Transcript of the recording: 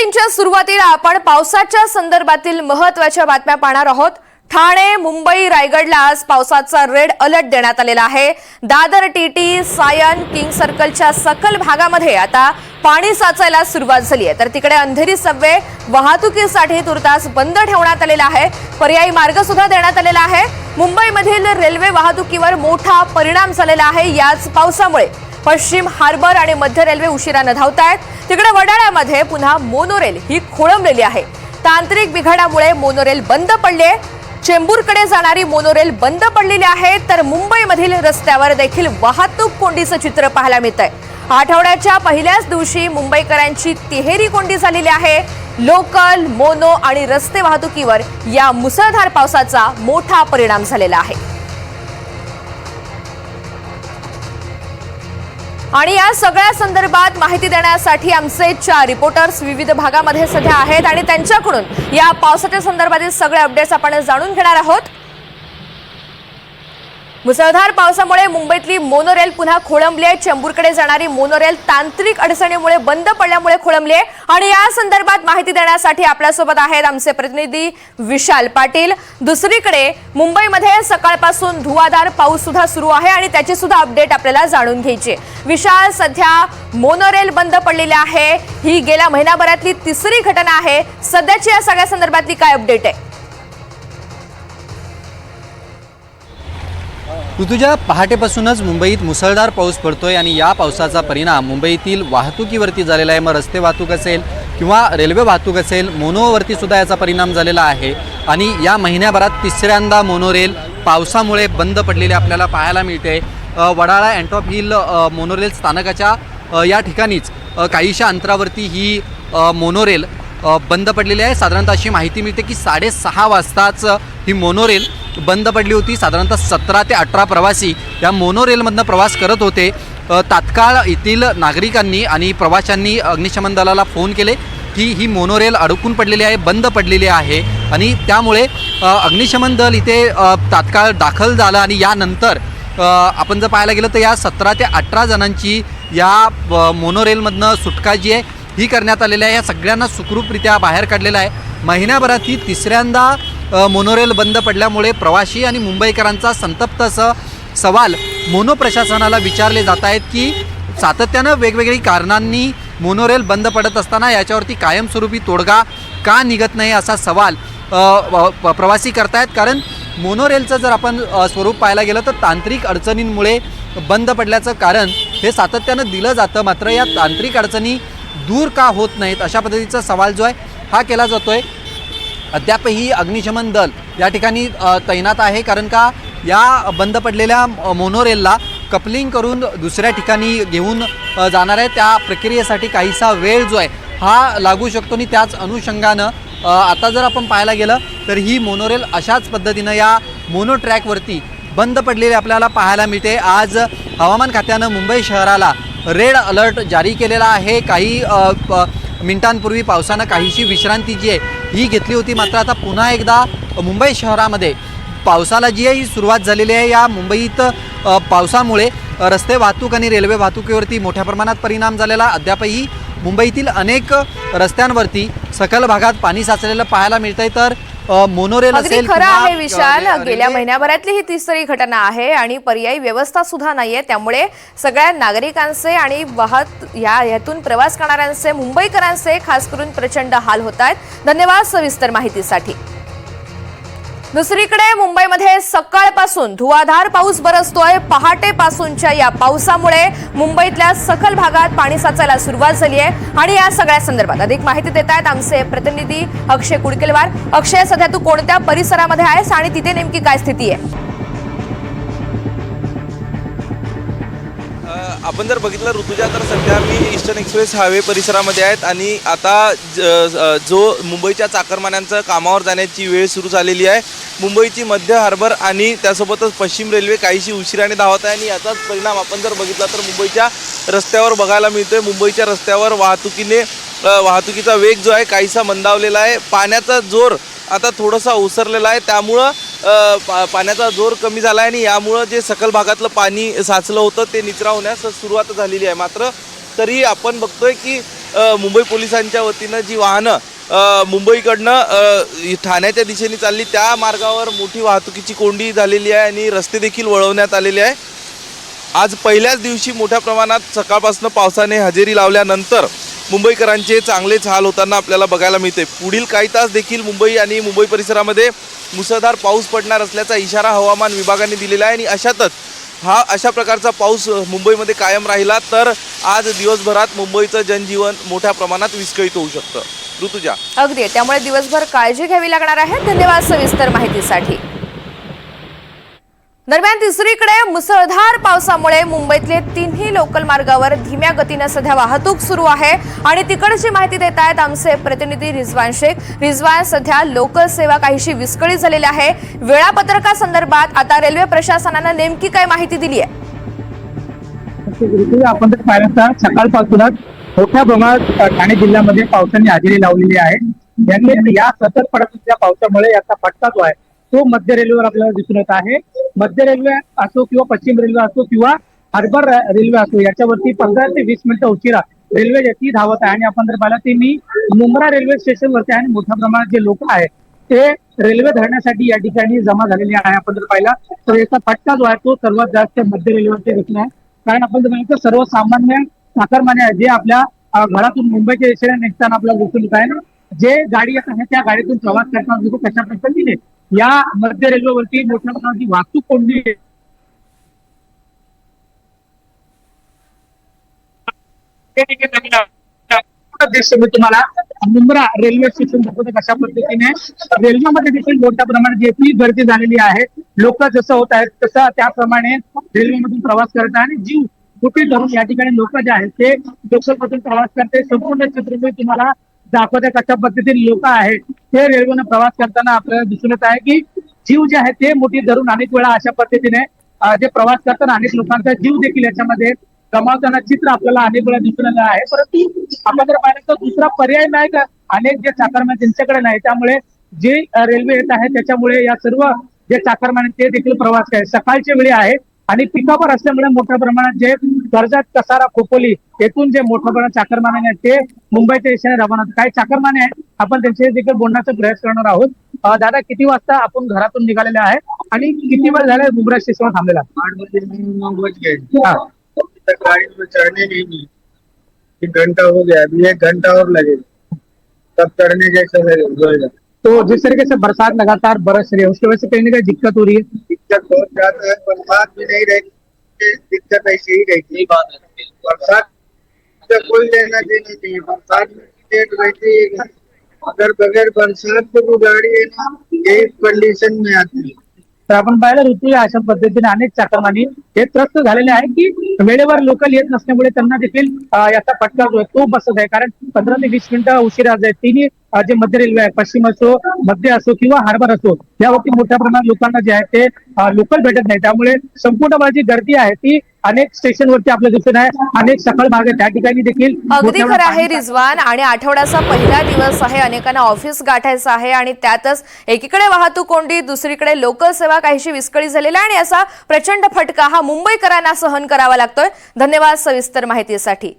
बुलेटिनच्या सुरुवातीला आपण पावसाच्या संदर्भातील महत्त्वाच्या बातम्या पाहणार आहोत. ठाणे मुंबई रायगडला आज पावसाचा रेड अलर्ट देण्यात आलेला आहे. दादर टीटी सायन किंग सर्कलच्या सकल भागामध्ये आता पाणी साचायला सुरुवात झाली आहे. तर तिकडे अंधेरी सबवे वाहतुकीसाठी तुर्तास बंद ठेवण्यात आलेला आहे. पर्यायी मार्ग सुद्धा देण्यात आलेला आहे. मुंबईमधील रेल्वे वाहतुकीवर मोठा परिणाम झालेला आहे. याच पावसामुळे पश्चिम हार्बर आणि मध्य रेल्वे उशिरानं धावत आहेत तिकडे वडाळ्यामध्ये पुन्हा मोनोरेल ही खोळंबलेली आहे. तांत्रिक बिघाडामुळे मोनोरेल बंद पडली चेंबूरकडे जाणारी मोनोरेल बंद पडलेली आहे तर मुंबईमधील रस्त्यावर देखील वाहतूक कोंडीचं चित्र पाहायला मिळत आहे आठवड्याच्या पहिल्याच दिवशी मुंबईकरांची तिहेरी कोंडी झालेली आहे. लोकल मोनो आणि रस्ते वाहतुकीवर या मुसळधार पावसाचा मोठा परिणाम झालेला आहे. आणि या सगळ्या संदर्भात माहिती देण्यासाठी आमचे चार रिपोर्टर्स विविध भागामध्ये सध्या आहेत आणि त्यांच्याकडून या पावसाच्या संदर्भातील सगळे अपडेट्स आपण जाणून घेणार आहोत. मुसळधार पावसामुळे मुंबईतली मोनोरेल पुन्हा खोळंबली आहे. चेंबूरकडे जाणारी मोनोरेल तांत्रिक अडचणीमुळे बंद पडल्यामुळे खोळंबली आहे. आणि या संदर्भात माहिती देण्यासाठी आपल्यासोबत आहेत आमचे प्रतिनिधी विशाल पाटील. दुसरीकडे मुंबईमध्ये सकाळपासून धुवाधार पाऊस सुद्धा सुरू आहे आणि त्याची सुद्धा अपडेट आपल्याला जाणून घ्यायची विशाल सध्या मोनोरेल बंद पडलेली आहे. ही गेल्या महिनाभरातली तिसरी घटना आहे. सध्याची या सगळ्या संदर्भातली काय अपडेट आहे? ऋतुजा पहाटेपासूनच मुंबईत मुसळधार पाऊस पडतोय आणि या पावसाचा परिणाम मुंबईतील वाहतुकीवरती झालेला आहे. मग रस्ते वाहतूक असेल किंवा रेल्वे वाहतूक असेल मोनोवरती सुद्धा याचा परिणाम झालेला आहे. आणि या महिन्याभरात तिसऱ्यांदा मोनोरेल पावसामुळे बंद पडलेले आपल्याला पाहायला मिळते. वडाळा अँटॉप हिल मोनोरेल स्थानकाच्या या ठिकाणीच काहीशा अंतरावरती ही मोनोरेल बंद पडलेली आहे. साधारणतः अशी माहिती मिळते की साडेसहा वाजताच ही मोनोरेल बंद पडली होती. साधारणतः सतरा ते अठरा प्रवासी या मोनोरेलमधनं प्रवास करत होते. तात्काळ येथील नागरिकांनी आणि प्रवाशांनी अग्निशमन दलाला फोन केले की ही मोनोरेल अडकून पडलेली आहे बंद पडलेली आहे. आणि त्यामुळे अग्निशमन दल इथे तात्काळ दाखल झालं आणि यानंतर आपण जर पाहायला गेलं तर या सतरा ते अठरा जणांची या मोनोरेलमधनं सुटका जी आहे ही करण्यात आलेली आहे. या सगळ्यांना सुखरूपरित्या बाहेर काढलेलं आहे. महिन्याभरात ही तिसऱ्यांदा मोनोरेल बंद पडल्यामुळे प्रवासी आणि मुंबईकरांचा संतप्त असं सवाल मोनो प्रशासनाला विचारले जात आहेत की सातत्यानं वेगवेगळी कारणांनी मोनोरेल बंद पडत असताना याच्यावरती कायमस्वरूपी तोडगा का निघत नाही असा सवाल व- प्रवासी करतायत. कारण मोनोरेलचं जर आपण स्वरूप पाहायला गेलं तर तांत्रिक अडचणींमुळे बंद पडल्याचं कारण हे सातत्यानं दिलं जातं. मात्र या तांत्रिक अडचणी दूर का होत नाहीत अशा पद्धतीचा सवाल जो आहे हा केला जातो आहे अद्यापही अग्निशमन दल या ठिकाणी तैनात आहे. कारण का या बंद पडलेल्या मोनोरेलला कपलिंग करून दुसऱ्या ठिकाणी घेऊन जाणार आहे. त्या प्रक्रियेसाठी काहीसा वेळ जो आहे हा लागू शकतो. आणि त्याच अनुषंगानं आता जर आपण पाहायला गेलं तर ही मोनोरेल अशाच पद्धतीनं या मोनो ट्रॅकवरती बंद पडलेली आपल्याला पाहायला मिळते. आज हवामान खात्यानं मुंबई शहराला रेड अलर्ट जारी केलेला आहे. काही मिनिटांपूर्वी पावसानं काहीशी विश्रांती जी आहे ही घेतली होती. मात्र आता पुन्हा एकदा मुंबई शहरामध्ये पावसाला जी आहे ही सुरुवात झालेली आहे. या मुंबईत पावसामुळे रस्ते वाहतूक आणि रेल्वे वाहतुकीवरती मोठ्या प्रमाणात परिणाम झालेला. अद्यापही मुंबईतील अनेक रस्त्यांवरती सकल भागात पाणी साचलेलं पाहायला मिळतंय. तर मोनोरेल असेल खरं आहे विशाल. गेल्या महिन्याभरातली ही तिसरी घटना आहे आणि पर्यायी व्यवस्था सुद्धा नाहीये. त्यामुळे सगळ्या नागरिकांचे आणि वाहत या यातून प्रवास करणाऱ्यांचे मुंबईकरांचे खास करून प्रचंड हाल होत आहेत. धन्यवाद सविस्तर माहितीसाठी. दुसरीकडे मुंबईमध्ये सकाळपासून धुवाधार पाऊस बरसतोय पहाटेपासूनच्या या पावसामुळे मुंबईतल्या सखल भागात पाणी साचायला सुरुवात झाली आहे. आणि या सगळ्या संदर्भात अधिक माहिती देत आहेत आमचे प्रतिनिधी अक्षय कुडकेलवार. अक्षय सध्या तू कोणत्या परिसरामध्ये आहेस आणि तिथे नेमकी काय स्थिती आहे? आपण जर बघितलं ऋतुजा तर सध्या मी ईस्टर्न एक्सप्रेस हायवे परिसरामध्ये आहेत आणि आता ज- जो मुंबईच्या चाकरमान्यांचं कामावर जाण्याची वेळ सुरू झालेली आहे. मुंबईची मध्य हार्बर आणि त्यासोबतच पश्चिम रेल्वे काहीशी उशिराने धावत आहे आणि याचाच परिणाम आपण जर बघितला तर मुंबईच्या रस्त्यावर बघायला मिळतोय. मुंबईच्या रस्त्यावर वाहतुकीने वाहतुकीचा वेग जो आहे काहीसा मंदावलेला आहे. पाण्याचा जोर आता थोडासा ओसरलेला आहे. त्यामुळं पा पाण्याचा जोर कमी झाला आहे आणि यामुळं जे सकल भागातलं पाणी साचलं होतं ते निचरा होण्यास सुरुवात झालेली आहे. मात्र तरी आपण बघतोय की मुंबई पोलिसांच्या वतीनं जी वाहनं मुंबईकडनं ठाण्याच्या दिशेने चालली. त्या मार्गावर मोठी वाहतुकीची कोंडी झालेली आहे आणि रस्ते देखील वळवण्यात आलेले आहे. आज पहिल्याच दिवशी मोठ्या प्रमाणात सकाळपासून पावसाने हजेरी लावल्यानंतर मुंबईकरांचे चांगलेच हाल होताना आपल्याला बघायला मिळते. पुढील काही तास देखील मुंबई आणि मुंबई परिसरामध्ये मुसळधार पाऊस पडणार असल्याचा इशारा हवामान विभागाने दिलेला आहे आणि अशातच हा अशा प्रकारचा पाऊस मुंबईमध्ये कायम राहिला तर आज दिवसभरात मुंबईचं जनजीवन मोठ्या प्रमाणात विस्कळीत होऊ शकतं. ऋतुजा. अगदी. त्यामुळे दिवसभर काळजी घ्यावी लागणार आहे. धन्यवाद सविस्तर माहितीसाठी. दरम्यान तिसरीकडे मुसळधार पावसामुळे मुंबईतले तिन्ही लोकल मार्गावर धीम्या गतीनं सध्या वाहतूक सुरू आहे. आणि तिकडची माहिती देत आहेत आमचे प्रतिनिधी रिजवान शेख. रिजवान सध्या लोकल सेवा काहीशी विस्कळीत झालेली आहे. वेळापत्रकासंदर्भात आता रेल्वे प्रशासनानं नेमकी काय माहिती दिली आहे आपण तर सकाळपासूनच मोठ्या प्रमाणात ठाणे जिल्ह्यामध्ये पावसाने हजेरी लावलेली आहे. याने या सतत पडत असलेल्या पावसामुळे याचा फटका जो आहे तो मध्य रेल्वेवर आपल्याला दिसून येत आहे. मध्य रेल्वे असो किंवा पश्चिम रेल्वे असो किंवा हार्बर रेल्वे असो याच्यावरती पंधरा ते वीस मिनिटं उशिरा रेल्वे ती धावत आहे. आणि आपण जर पाहिलं ते मी मुंब्रा रेल्वे स्टेशनवरती आहे आणि मोठ्या प्रमाणात जे लोक आहेत ते रेल्वे धरण्यासाठी या ठिकाणी जमा झालेले आहे. आपण जर पाहिला तर याचा फटका जो आहे तो सर्वात जास्त मध्य रेल्वेवरती दिसून आहे. कारण आपण जर पाहिलं तर सर्वसामान्य साखरमाने जे आपल्या घरातून मुंबईच्या दिशेने निघताना आपल्याला दिसून येत आहे ना जे गाडी येत आहे त्या गाडीतून प्रवास करताना लोक कशा पद्धतीने या मध्य रेल्वेवरती मोठ्या प्रमाणाची वाहतूक कोंडी दृश्य मी तुम्हाला? मुंब्रा रेल्वे स्टेशन दाखवतो कशा पद्धतीने. रेल्वेमध्ये देखील मोठ्या प्रमाणात जी गर्दी झालेली आहे. लोक जसं होत आहेत तसं त्याप्रमाणे रेल्वेमधून प्रवास करत आहे आणि जीव कुठे धरून या ठिकाणी लोक जे आहेत ते लोकलमधून प्रवास करते. संपूर्ण चित्र मी तुम्हाला दाखवते कशा पद्धतीने लोक आहेत. ते रेल्वेनं प्रवास करताना आपल्याला दिसून येत आहे की जीव जे आहे ते मोठी धरून अनेक वेळा अशा पद्धतीने जे प्रवास करताना अनेक लोकांचा जीव देखील याच्यामध्ये गमावताना चित्र आपल्याला अनेक वेळा दिसून आलं आहे. परंतु आपण जर पाहिलं तर दुसरा पर्याय नाही का? अनेक जे चाकरमान त्यांच्याकडे नाही त्यामुळे जे रेल्वे येत आहे त्याच्यामुळे या सर्व जे चाकरमान ते देखील प्रवास सकाळच्या वेळी आहे आणि पिकावर असल्यामुळे मोठ्या प्रमाणात जे कर्जत कसारा खोपोली येथून जे मोठ्या प्रमाणात चाकरमाने आहेत ते मुंबईच्या दिशेने रवाना. काही चाकरमाने आहेत आपण त्यांचे देखील बोलण्याचा प्रयत्न करणार आहोत. दादा किती वाजता आपण घरातून निघालेले आहे आणि किती वेळ झाला मुंबई स्टेशनवर थांबलेला? हा. चढ़ने एक घंटा हो गया अभी एक घंटा और लगेगा तब चढ़ने जैसा लगेगा तो जिस तरीके से बरसात लगातार बरस रही है। उसकी वजह से कहीं ना कहीं दिक्कत हो रही है। दिक्कत बहुत ज्यादा है। बरसात भी नहीं रहती दिक्कत ऐसी ही है। बरसात से कोई लेना देना नहीं है। बरसात में रहती है अगर बगैर बरसात के वो गाड़ी है ना यही कंडीशन में आती है। तर आपण पाहिलं ऋतू अशा पद्धतीने अनेक चाकरमानी हे त्रस्त झालेले आहे की वेळेवर लोकल येत नसल्यामुळे त्यांना देखील याचा फटका जो आहे तो बसत आहे. कारण पंधरा ते वीस मिनिटं उशिरा जात तिन्ही जे मध्य रेल्वे आहे पश्चिम असो मध्य असो किंवा हार्बर असो यावरती मोठ्या प्रमाणात लोकांना जे आहे ते लोकल भेटत नाही. त्यामुळे संपूर्ण जी गर्दी आहे ती अनेक स्टेशनवरती आपल्या दिसून आहे. अनेक सकाळ भाग आहे त्या ठिकाणी देखील अगदी खरं आहे रिजवान. आणि आठवड्याचा पहिला दिवस आहे अनेकांना ऑफिस गाठायचं आहे आणि त्यातच एकीकडे वाहतूक कोंडी दुसरीकडे लोकल सेवा काहीशी विस्कळीत झालेली आहे आणि असा प्रचंड फटका हा मुंबईकरांना सहन करावा लागतोय. धन्यवाद सविस्तर माहितीसाठी.